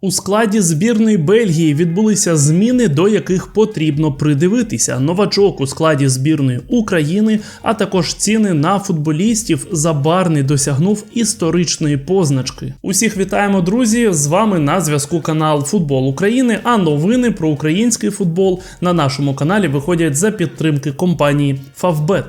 У складі збірної Бельгії відбулися зміни, до яких потрібно придивитися. Новачок у складі збірної України, а також ціни на футболістів Забарний досягнув історичної позначки. Усіх вітаємо, друзі! З вами на зв'язку канал Футбол України. А новини про український футбол на нашому каналі виходять за підтримки компанії Favbet.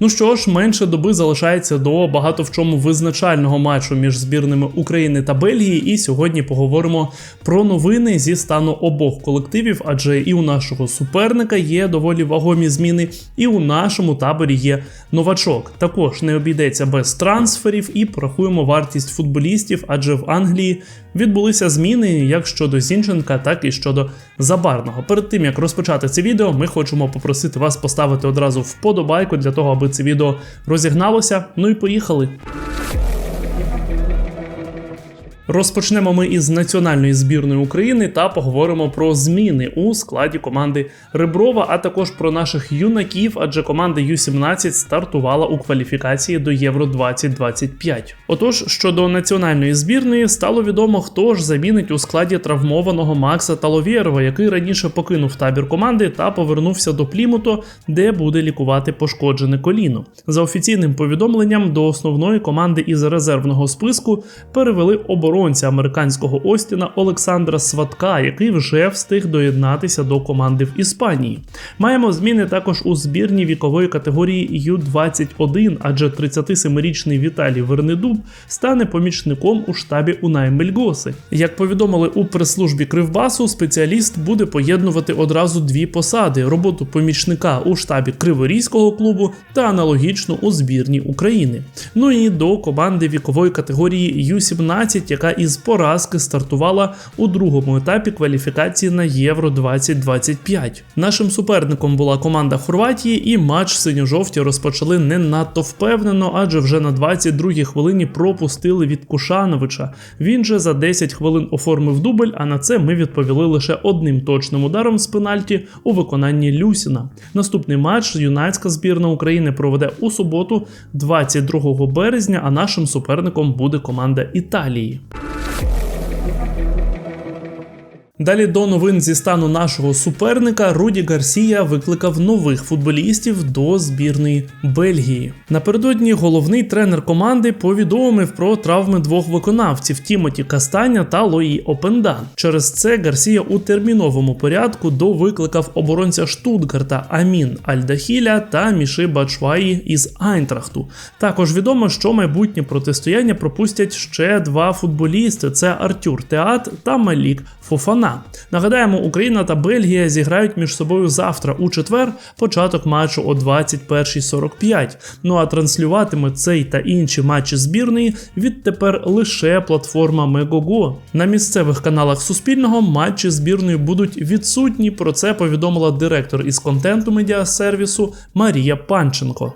Ну що ж, менше доби залишається до багато в чому визначального матчу між збірними України та Бельгії. І сьогодні поговоримо про новини зі стану обох колективів, адже і у нашого суперника є доволі вагомі зміни, і у нашому таборі є новачок. Також не обійдеться без трансферів і порахуємо вартість футболістів, адже в Англії відбулися зміни як щодо Зінченка, так і щодо Забарного. Перед тим як розпочати це відео, ми хочемо попросити вас поставити одразу вподобайку для того, аби це відео розігналося. Ну і поїхали. Розпочнемо ми із національної збірної України та поговоримо про зміни у складі команди Реброва, а також про наших юнаків, адже команда Ю-17 стартувала у кваліфікації до Євро 2025. Отож, щодо національної збірної, стало відомо, хто ж замінить у складі травмованого Макса Таловєрова, який раніше покинув табір команди та повернувся до Плімуто, де буде лікувати пошкоджене коліно. За офіційним повідомленням до основної команди із резервного списку перевели оборону оборонця американського Остіна Олександра Сватка, який вже встиг доєднатися до команди в Іспанії. Маємо зміни також у збірній вікової категорії Ю-21, адже 37-річний Віталій Вернедуб стане помічником у штабі Унай Мельгоси. Як повідомили у прес-службі Кривбасу, спеціаліст буде поєднувати одразу дві посади: роботу помічника у штабі Криворізького клубу та аналогічну у збірні України. Ну і до команди вікової категорії Ю-17, яка яка із поразки стартувала у другому етапі кваліфікації на Євро 2025. Нашим суперником була команда Хорватії, і матч синьо-жовті розпочали не надто впевнено, адже вже на 22-й хвилині пропустили від Кушановича. Він же за 10 хвилин оформив дубль, а на це ми відповіли лише одним точним ударом з пенальті у виконанні Люсіна. Наступний матч юнацька збірна України проведе у суботу, 22 березня. А нашим суперником буде команда Італії. Thank you. Далі до новин зі стану нашого суперника Руді Гарсія викликав нових футболістів до збірної Бельгії. Напередодні головний тренер команди повідомив про травми двох виконавців Тімоті Кастаня та Лої Опендан. Через це Гарсія у терміновому порядку довикликав оборонця Штутгарта Амін Альдахіля та Міши Бачваї із Айнтрахту. Також відомо, що майбутнє протистояння пропустять ще два футболісти: це Артюр Теат та Малік Фофана. Нагадаємо, Україна та Бельгія зіграють між собою завтра у четвер, початок матчу о 21.45. Ну а транслюватиме цей та інші матчі збірної відтепер лише платформа Мегого. На місцевих каналах Суспільного матчі збірної будуть відсутні. Про це повідомила директор із контенту медіасервісу Марія Панченко.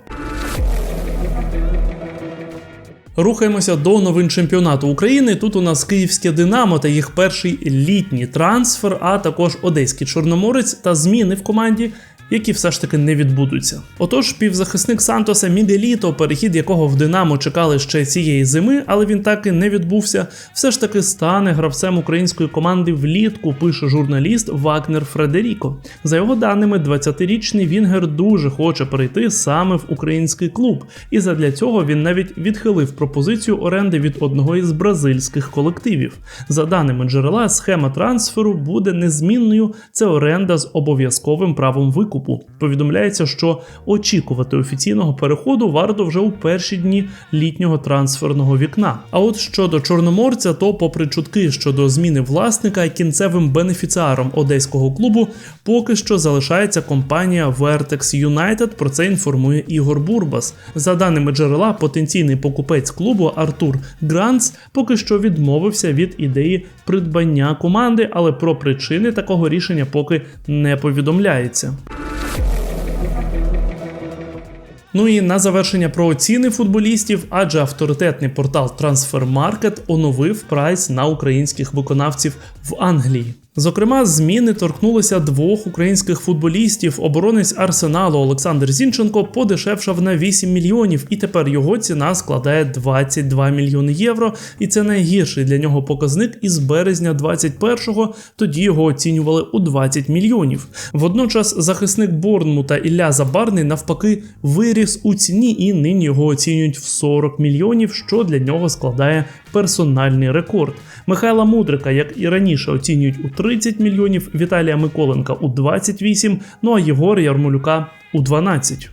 Рухаємося до новин чемпіонату України. Тут у нас київське Динамо та їх перший літній трансфер, а також одеський чорноморець та зміни в команді, які все ж таки не відбудуться. Отож, півзахисник Сантоса Мігеліто, перехід якого в Динамо чекали ще цієї зими, але він так і не відбувся. Все ж таки стане гравцем української команди влітку, пише журналіст Вагнер Фредеріко. За його даними, 20-річний Вінгер дуже хоче перейти саме в український клуб, і задля цього він навіть відхилив пропозицію оренди від одного із бразильських колективів. За даними джерела, схема трансферу буде незмінною. Це оренда з обов'язковим правом викупу викупу. Повідомляється, що очікувати офіційного переходу варто вже у перші дні літнього трансферного вікна. А от щодо чорноморця, то, попри чутки щодо зміни власника, кінцевим бенефіціаром одеського клубу поки що залишається компанія Vertex United, Про це інформує Ігор Бурбас. За даними джерела, потенційний покупець клубу Артур Гранц поки що відмовився від ідеї придбання команди, але про причини такого рішення поки не повідомляється. Ну і на завершення про ціни футболістів, адже авторитетний портал Transfermarkt оновив прайс на українських виконавців в Англії. Зокрема, зміни торкнулися двох українських футболістів. Оборонець Арсеналу Олександр Зінченко подешевшав на 8 мільйонів, і тепер його ціна складає 22 мільйони євро. І це найгірший для нього показник із березня 21-го, Тоді його оцінювали у 20 мільйонів. Водночас захисник Борнмута Ілля Забарний навпаки виріс у ціні, і нині його оцінюють в 40 мільйонів, що для нього складає персональний рекорд. Михайла Мудрика, як і раніше, оцінюють у 30 мільйонів, Віталія Миколенка у 28, ну а Єгора Ярмолюка у 12.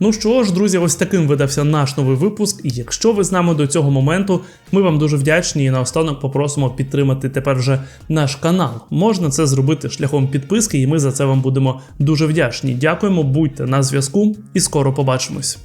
Ну що ж, друзі, ось таким видався наш новий випуск. І якщо ви з нами до цього моменту, ми вам дуже вдячні і наостанок попросимо підтримати тепер вже наш канал. Можна це зробити шляхом підписки, і ми за це вам будемо дуже вдячні. Дякуємо, будьте на зв'язку і скоро побачимось.